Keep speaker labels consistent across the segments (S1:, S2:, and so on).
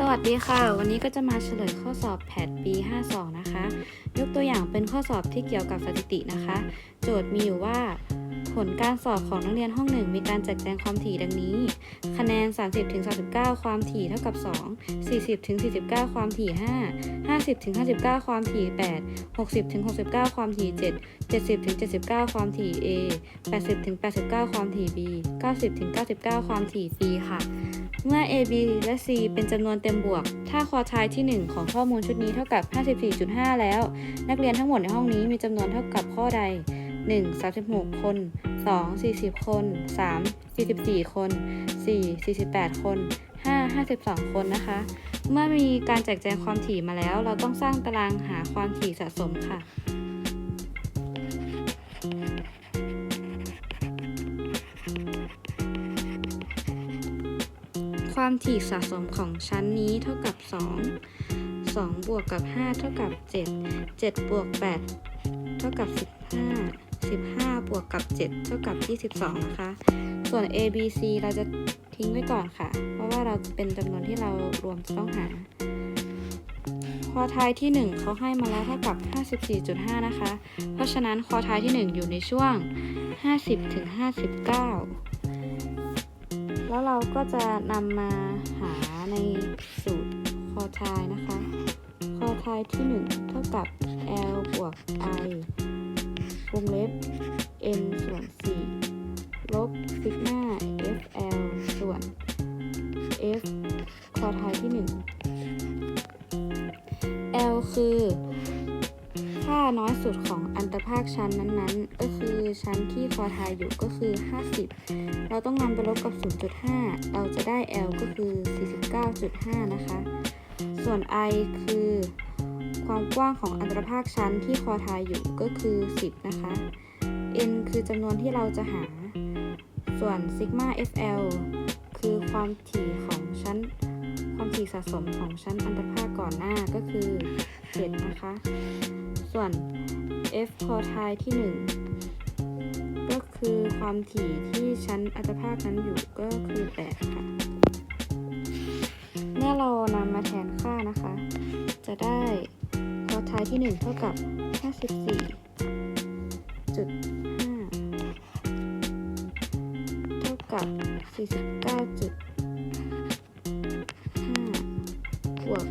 S1: สวัสดีค่ะ วันนี้ก็จะมาเฉลยข้อสอบแพทปี 52 นะคะ ยกตัวอย่างเป็นข้อสอบที่เกี่ยวกับสถิตินะคะ โจทย์มีอยู่ว่า ผลการสอบของนักเรียนห้องหนึ่งมีการแจกแจงความถี่ดังนี้ คะแนน 30-39 ความถี่เท่ากับ 2 40-49 ความถี่ 5 50-59 ความถี่ 8 60-69 ความถี่ 7 70-79 ความถี่ A 80-89 ความถี่ B 90-99 ความถี่ C ค่ะ เมื่อ A B และ C เป็นจำนวนเต็มบวก ถ้าควอไทายที่ 1 ของข้อมูลชุดนี้เท่ากับ 54.5 แล้ว นักเรียนทั้งหมดในห้องนี้มีจำนวนเท่ากับข้อใด 1. 36 คน 2. 40 คน 3. 44 คน 4. 48 คน 5. 52 คนนะคะ เมื่อมีการแจกแจงความถี่มาแล้ว เราต้องสร้างตารางหาความถี่สะสมค่ะ ความถี่สะสมของชั้นนี้เท่ากับ 2 2 บวกกับ 5 เท่ากับ 7 7 บวก 8 เท่ากับ 15 15 บวกกับ 7 เท่ากับ 22 นะคะ ส่วน a b c เราจะทิ้งไว้ก่อนค่ะ เพราะว่าเราเป็นจำนวนที่เรารวมจะต้องหา คอไทายที่ 1 เขาให้มาแล้วเท่ากับ 54.5 นะคะ เพราะฉะนั้นคอไทายที่ 1 อยู่ในช่วง 50ถึง59 แล้วเราก็จะนำมาหาในสูตรคอทายนะคะ คอทายที่ 1 เท่ากับ L บวก I วงเล็บ N ส่วน 4 ลบซิกมา FL ส่วน F คอทายที่ 1 L คือ ค่าน้อยสุดของอันตรภาคชั้นนั้นๆ ก็คือชั้นที่คอทายอยู่ก็คือ 50 เราต้องนำไปลบกับ 0.5 เราจะได้ L ก็คือ 49.5 นะคะ ส่วน I คือ ความกว้างของอันตรภาคชั้นที่คอทายอยู่ก็คือ 10 นะคะ N คือจำนวนที่เราจะหา ส่วน sigma FL คือความถี่ของชั้นความถี่สะสมของชั้นอันตรภาคก่อนหน้าก็คือ 7 นะคะ ส่วน F คอทายที่ 1 ก็คือความถี่ที่ชั้นอัตภาคนั้นอยู่ก็คือ 8 ค่ะ เมื่อเรานำมาแทนค่านะคะ จะได้คอทายที่ 1 เท่ากับ 54.5 เท่ากับ 49.5 บวก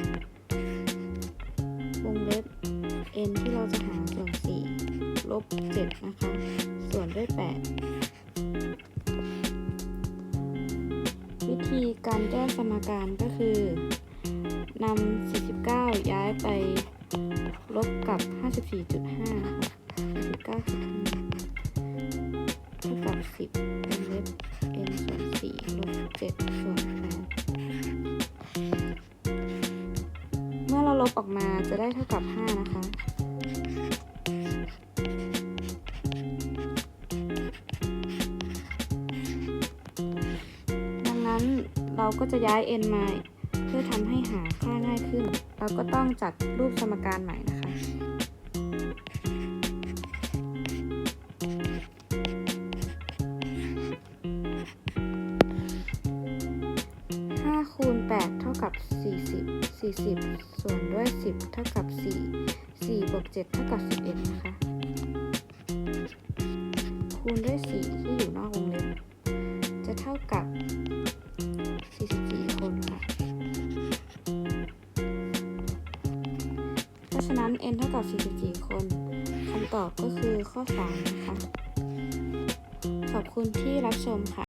S1: 10 n ที่เราจะหาส่วน4ลบ7นะคะ ส่วนด้วย 8 วิธีการแก้สมการก็คือนำ49 ย้ายไปลบกับ 54.5ค่ะ49.5เท่ากับ 10วงเล็บ n ส่วน4ลบ7ส่วน ลบออกมาจะได้เท่ากับ 5 นะคะ ดังนั้นเราก็จะย้าย n มาเพื่อทำให้หาค่าง่ายขึ้น เราก็ต้องจัดรูปสมการใหม่นะคะคูณ8เท่ากับ 40 40 ส่วนด้วย 10 เท่ากับ 4 4บวก7เท่ากับ 11 นะคะ คูณด้วย 4 ที่อยู่นอกวงเล็บ จะเท่ากับ 44 คนค่ะ เพราะฉะนั้น n เท่ากับ 44 คนคำตอบก็คือข้อ 3 นะคะ ขอบคุณที่รับชมค่ะ